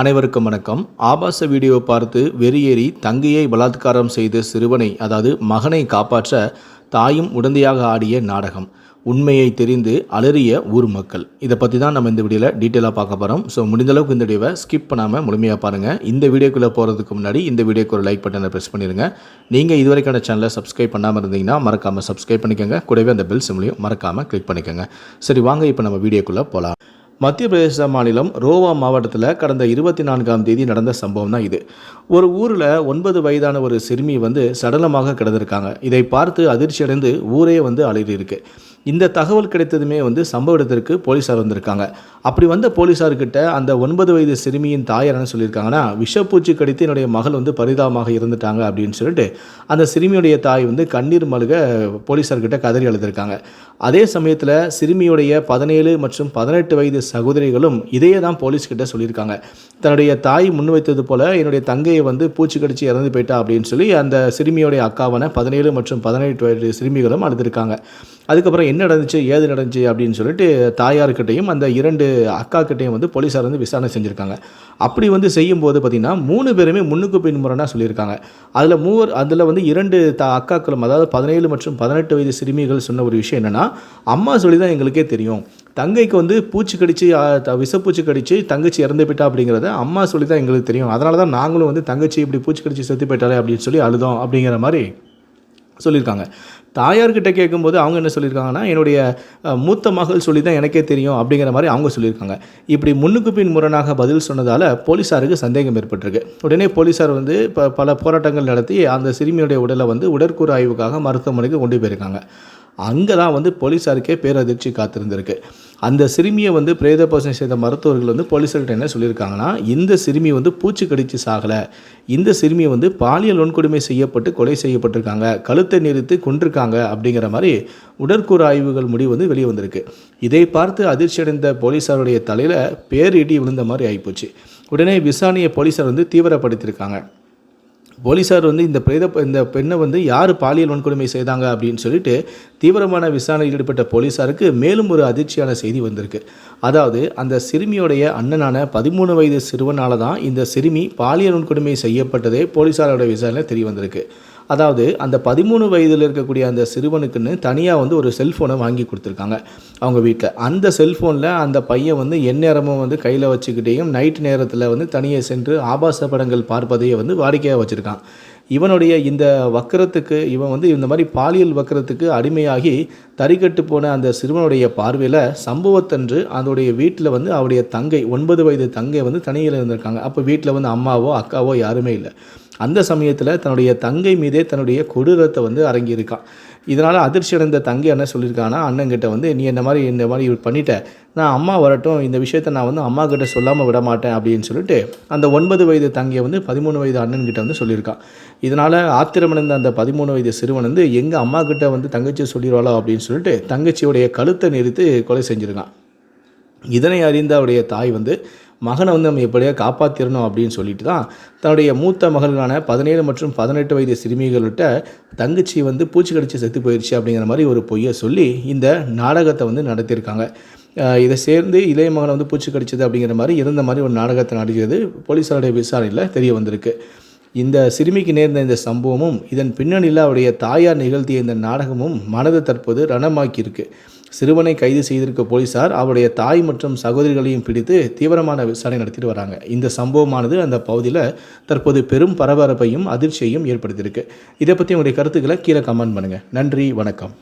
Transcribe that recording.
அனைவருக்கும் வணக்கம். ஆபாச வீடியோ பார்த்து வெறியேறி தங்கையை பலாத்காரம் செய்த சிறுவனை அதாவது மகனை காப்பாற்ற தாயும் உடந்தையாக ஆடிய நாடகம். உண்மையை தெரிந்து அலறிய ஊர் மக்கள். இதை பற்றி தான் நம்ம இந்த வீடியோவில் டீட்டெயிலாக பார்க்க போகிறோம் ஸோ முடிந்தளவுக்கு இந்த வீடியோவை ஸ்கிப் பண்ணாமல் முழுமையாக பாருங்கள் இந்த வீடியோக்குள்ளே போகிறதுக்கு முன்னாடி இந்த வீடியோக்கு ஒரு லைக் பட்டனை ப்ரெஸ் பண்ணிடுங்க நீங்கள் இதுவரைக்கான சேனலை சப்ஸ்கிரைப் பண்ணாமல் இருந்தீங்கன்னா மறக்காமல் சப்ஸ்கிரைப் பண்ணிக்கோங்க. கூடவே அந்த பெல் சிம்லையும் மறக்காமல் கிளிக் பண்ணிக்கோங்க. சரி வாங்க இப்போ நம்ம வீடியோக்குள்ளே போகலாம் மத்திய பிரதேச மாநிலம் ரோவா மாவட்டத்தில் கடந்த இருபத்தி நான்காம் தேதி நடந்த சம்பவம் தான் இது. ஒரு ஊரில் ஒன்பது வயதான ஒரு சிறுமி வந்து சடலமாக கிடந்திருக்காங்க. இதை பார்த்து அதிர்ச்சியடைந்து ஊரே வந்து அலறி இந்த தகவல் கிடைத்ததுமே வந்து சம்பவ இடத்திற்கு போலீஸார் வந்திருக்காங்க. அப்படி வந்த போலீஸார்கிட்ட அந்த ஒன்பது வயது சிறுமியின் தாயார் என்ன சொல்லியிருக்காங்கன்னா விஷப்பூச்சி கடித்து என்னுடைய மகள் வந்து பரிதாபமாக இருந்துட்டாங்க அப்படின்னு சொல்லிட்டு அந்த சிறுமியுடைய தாய் வந்து கண்ணீர் மழுக போலீஸார்கிட்ட கதறி அழுதுருக்காங்க. அதே சமயத்தில் சிறுமியுடைய பதினேழு மற்றும் பதினெட்டு வயது சகோதரிகளும் இதையே தான் போலீஸ்கிட்ட சொல்லியிருக்காங்க. தன்னுடைய தாய் முன்வைத்தது போல என்னுடைய தங்கையை வந்து பூச்சி கடிச்சு இறந்து போயிட்டா அப்படின்னு சொல்லி அந்த சிறுமியுடைய அக்காவான பதினேழு மற்றும் பதினெட்டு வயது சிறுமிகளும் அழுதுருக்காங்க. அதுக்கப்புறம் என்ன நடந்துச்சு ஏது நடந்துச்சு அப்படின்னு சொல்லிட்டு தாயார்கிட்டையும் அந்த இரண்டு அக்கா கிட்டையும் வந்து போலீஸார் வந்து விசாரணை செஞ்சுருக்காங்க. அப்படி வந்து செய்யும்போது பார்த்திங்கன்னா மூணு பேருமே முன்னுக்கு பின் முரணாக சொல்லியிருக்காங்க. அதில் மூவர் அதில் வந்து இரண்டு த அக்காக்களும் அதாவது பதினேழு மற்றும் பதினெட்டு வயது சிறுமிகள் சொன்ன ஒரு விஷயம் என்னென்னா அம்மா சொல்லி தான் எங்களுக்கே தெரியும். தங்கைக்கு வந்து பூச்சி கடிச்சு த- விஷப்பூச்சி கடிச்சு தங்கச்சி இறந்து போயிட்டா அப்படிங்கிறத அம்மா சொல்லி தான் எங்களுக்கு தெரியும். அதனால தான் நாங்களும் வந்து தங்கச்சி இப்படி பூச்சி கடிச்சு செத்து போயிட்டாலே அப்படின்னு சொல்லி அழுதோம் அப்படிங்கிற மாதிரி சொல்லியிருக்காங்க. தாயார்கிட்ட கேட்கும்போது அவங்க என்ன சொல்லியிருக்காங்கன்னா என்னுடைய மூத்த மகள் சொல்லி தான் எனக்கே தெரியும் அப்படிங்கிற மாதிரி அவங்க சொல்லியிருக்காங்க. இப்படி முன்னுக்கு பின் முரணாக பதில் சொன்னதால் போலீஸாருக்கு சந்தேகம் ஏற்பட்டிருக்கு. உடனே போலீஸார் வந்து இப்போ பல போராட்டங்கள் நடத்தி அந்த சிறுமியுடைய உடலை வந்து உடற்கூறு ஆய்வுக்காக மருத்துவமனைக்கு கொண்டு போயிருக்காங்க. அங்கே தான் வந்து போலீஸாருக்கே பேரதிர்ச்சி காத்திருந்திருக்கு. அந்த சிறுமியை வந்து பிரேத பரிசோதனை செய்த மருத்துவர்கள் வந்து போலீஸர்கிட்ட என்ன சொல்லியிருக்காங்கன்னா இந்த சிறுமி வந்து பூச்சி கடிச்சு சாகலை. இந்த சிறுமியை வந்து பாலியல் வன்கொடுமை செய்யப்பட்டு கொலை செய்யப்பட்டிருக்காங்க. கழுத்தை நிறுத்தி கொண்டிருக்காங்க அப்படிங்கிற மாதிரி உடற்கூறு ஆய்வுகள் முடிவு வந்து வெளியே வந்திருக்கு. இதை பார்த்து அதிர்ச்சியடைந்த போலீஸாருடைய தலையில் பேரிடி விழுந்த மாதிரி ஆகிப்போச்சு உடனே விசாரணையை போலீஸார் வந்து தீவிரப்படுத்தியிருக்காங்க. போலீஸார் வந்து இந்த பிரேத இந்த பெண்ணை வந்து யார் பாலியல் வன்கொடுமை செய்தாங்க அப்படின்னு சொல்லிட்டு தீவிரமான விசாரணையில் ஈடுபட்ட போலீஸாருக்கு மேலும் ஒரு அதிர்ச்சியான செய்தி வந்திருக்கு. அதாவது அந்த சிறுமியுடைய அண்ணனான பதிமூணு வயது சிறுவனால தான் இந்த சிறுமி பாலியல் வன்கொடுமை செய்யப்பட்டதே போலீஸாரோட விசாரணை தெரிய வந்திருக்கு. அதாவது அந்த பதிமூணு வயதில் இருக்கக்கூடிய அந்த சிறுவனுக்குன்னு தனியாக வந்து ஒரு செல்ஃபோனை வாங்கி கொடுத்துருக்காங்க அவங்க வீட்டில் அந்த செல்ஃபோனில் அந்த பையன் வந்து எந்நேரமும் வந்து கையில் வச்சுக்கிட்டேயும் நைட் நேரத்தில் வந்து தனியே சென்று ஆபாச படங்கள் பார்ப்பதையே வந்து வாடிக்கையாக வச்சுருக்கான். இவனுடைய இந்த வக்கரத்துக்கு இவன் வந்து இந்த மாதிரி பாலியல் வக்கரத்துக்கு அடிமையாகி தறிக்கட்டு போன அந்த சிறுவனுடைய பார்வையில் சம்பவத்தன்று அதோடைய வீட்டில் வந்து அவருடைய தங்கை ஒன்பது வயது தங்கை வந்து தனியில் இருந்திருக்காங்க. அப்போ வீட்டில் வந்து அம்மாவோ அக்காவோ யாருமே இல்லை. அந்த சமயத்தில் தன்னுடைய தங்கை மீதே தன்னுடைய கொடூரத்தை வந்து அரங்கியிருக்கான். இதனால் அதிர்ச்சி அடைந்த தங்கை என்ன சொல்லியிருக்கான்னா அண்ணங்கிட்ட வந்து நீ இந்த மாதிரி இந்த மாதிரி பண்ணிட்ட. நான் அம்மா வரட்டும் இந்த விஷயத்தை நான் வந்து அம்மா கிட்ட சொல்லாமல் விட மாட்டேன் அப்படின்னு சொல்லிட்டு அந்த ஒன்பது வயது தங்கையை வந்து பதிமூணு வயது அண்ணன்கிட்ட வந்து சொல்லியிருக்கான். இதனால் ஆத்திரமடைந்த அந்த பதிமூணு வயது சிறுவன் வந்து எங்கள் அம்மா கிட்ட வந்து தங்கச்சி சொல்லிடுவாளோ? அப்படின்னு சொல்லிட்டு தங்கச்சியுடைய கழுத்தை நிறுத்து கொலை செஞ்சுருக்கான். இதனை அறிந்த அவருடைய தாய் வந்து மகனை வந்து நம்ம எப்படியா காப்பாற்றிடணும் அப்படின்னு சொல்லிட்டு தான் தன்னுடைய மூத்த மகள்களான பதினேழு மற்றும் பதினெட்டு வயது சிறுமிகள்கிட்ட தங்கச்சி வந்து பூச்சி கடிச்சு செத்து போயிடுச்சு அப்படிங்கிற மாதிரி ஒரு பொய்யை சொல்லி இந்த நாடகத்தை வந்து நடத்தியிருக்காங்க. இதை சேர்ந்து இளைய மகனை வந்து பூச்சி கடிச்சது அப்படிங்கிற மாதிரி இருந்த மாதிரி ஒரு நாடகத்தை நடிச்சது போலீஸாருடைய விசாரணையில் தெரிய வந்திருக்கு. இந்த சிறுமிக்கு நேர்ந்த இந்த சம்பவமும் இதன் பின்னணியில் அவருடைய தாயார் நிகழ்த்திய இந்த நாடகமும் மனதை தற்போது ரணமாக்கியிருக்கு. சிறுவனை கைது செய்திருக்க போலீசார் அவருடைய தாய் மற்றும் சகோதரிகளையும் பிடித்து தீவிரமான விசாரணை நடத்திட்டு வராங்க. இந்த சம்பவமானது அந்த பகுதியில் தற்போது பெரும் பரபரப்பையும் அதிர்ச்சியையும் ஏற்படுத்தியிருக்கு. இதை பற்றி உங்களுடைய கருத்துக்களை கீழே கமெண்ட் பண்ணுங்கள் நன்றி வணக்கம்.